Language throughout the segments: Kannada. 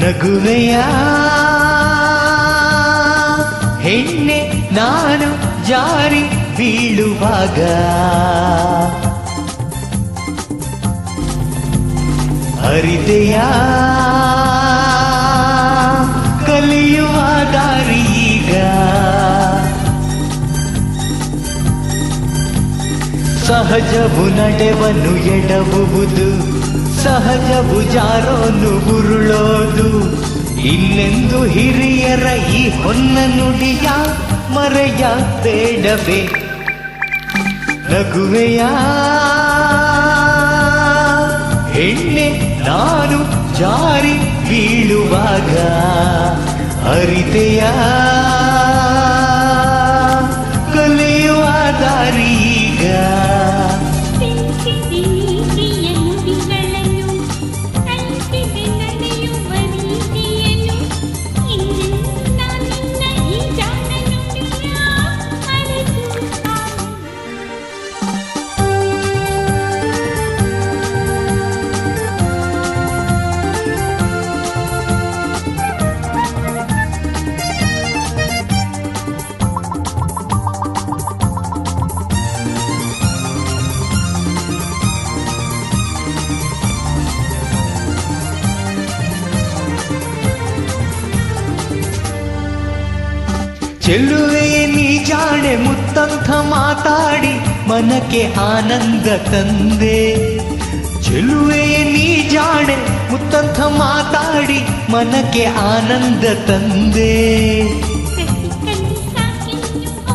ನಗುವೆಯ ಹೆಣ್ಣೆ ನಾನು ಜಾರಿ ಬೀಳುವಾಗ. ಅರಿದೆಯ ಕಲಿಯುವ ದಾರೀಗ ಸಹಜವು ನಡೆವನ್ನು ಎಡವುವುದು ಸಹಜವು ಜಾರೋನು ಗುರುಳೋದು. ಇನ್ನೆಂದು ಹಿರಿಯರ ಈ ಹೊನ್ನ ನುಡಿಯ ಮರೆಯ ಬೇಡವೇ. ನಗುವೆಯ ಹೆಣ್ಣೆ ನಾನು ಜಾರಿ ಬೀಳುವಾಗ ಅರಿತೆಯ ಚೆಲ್ಲುವೆಯೇ ನೀ ಜಾಣೆ ಮುತ್ತಂಥ ಮಾತಾಡಿ ಮನಕ್ಕೆ ಆನಂದ ತಂದೆ. ಚೆಲ್ಲುವೆಯೇ ನೀ ಜಾಣೆ ಮುತ್ತಂಥ ಮಾತಾಡಿ ಮನಕ್ಕೆ ಆನಂದ ತಂದೆ. ಕಸಿಕಲ್ಲಿ ಸಾಕಿನ್ನು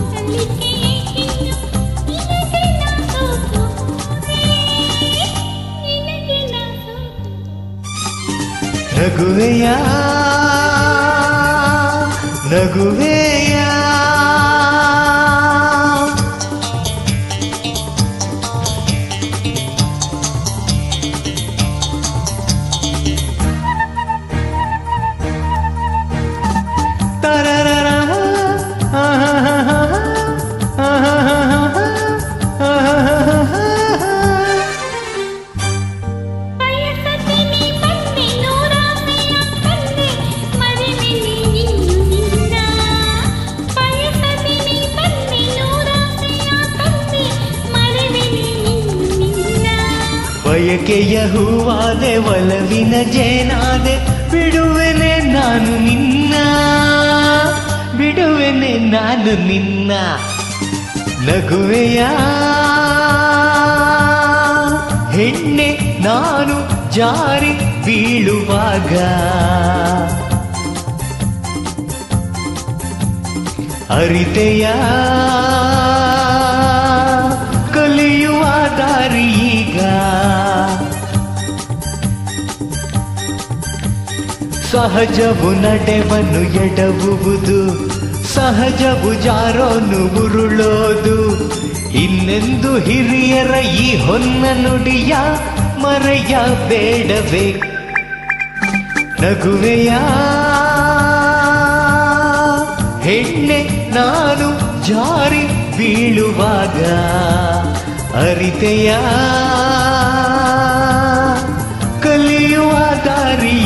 ಬಯಕೆಯ ಹೂವಾದೆ ಒಲವಿನ ಜೇನಾದೆ, ಬಿಡುವೆನೆ ನಾನು ನಿನ್ನ, ಬಿಡುವೆನೆ ನಾನು ನಿನ್ನ ನಗುವೆಯ? ಹೆಣ್ಣೆ ನಾನು ಜಾರಿ ಬೀಳುವಾಗ ಅರಿತೆಯ? ಸಹಜವು ನಡೆವನು ಎಡವುವುದು, ಸಹಜವು ಜಾರೋನು ಉರುಳೋದು. ಇನ್ನೆಂದು ಹಿರಿಯರ ಈ ಹೊನ್ನ ನುಡಿಯ ಮರೆಯ ಬೇಡವೇ? ನಗುವೆಯ ಹೆಣ್ಣೆ ನಾನು ಜಾರಿ ಬೀಳುವಾಗ, ಅರಿತೆಯ ಕಲಿಯುವ ದಾರಿ